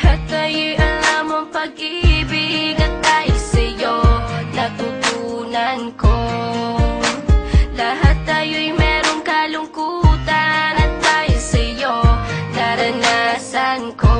Lahat ang pag-ibig At dahil sa'yo natutunan ko. Lahat tayo'y merong kalungkutan At dahil sa'yo naranasan ko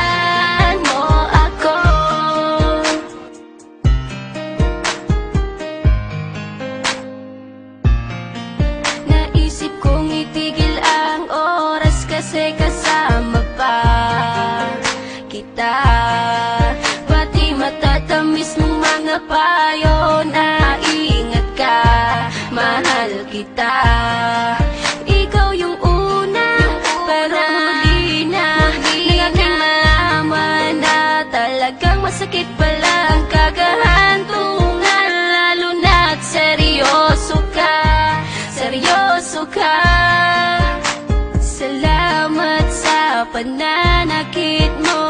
masakit pala ang kagahantungan Lalo na't seryoso ka, seryoso ka. Salamat sa pananakit mo.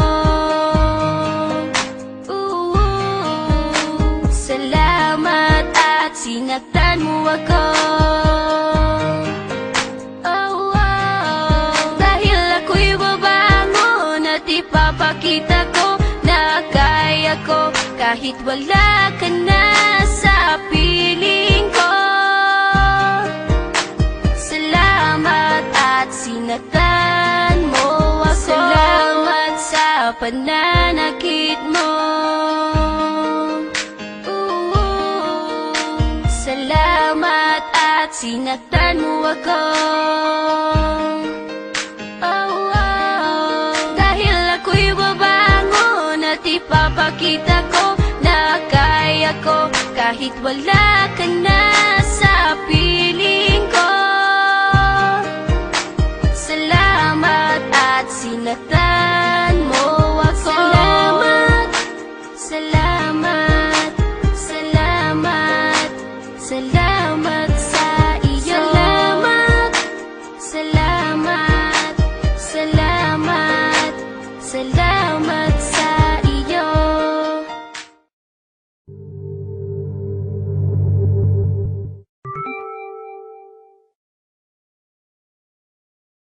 Ooh, Salamat at sinaktan mo ako kahit wala ka na sa piling ko. Salamat at sinaktan mo ako. Salamat sa pananakit mo. Ooh, Salamat at sinaktan mo ako. Oh, oh, dahil ako'y babangon at ipapakita ko kahit wala ka na sa piling ko Salamat at sinatan mo ako. Salamat, salamat, salamat, salamat sa iyo. Salamat, salamat, salamat, salamat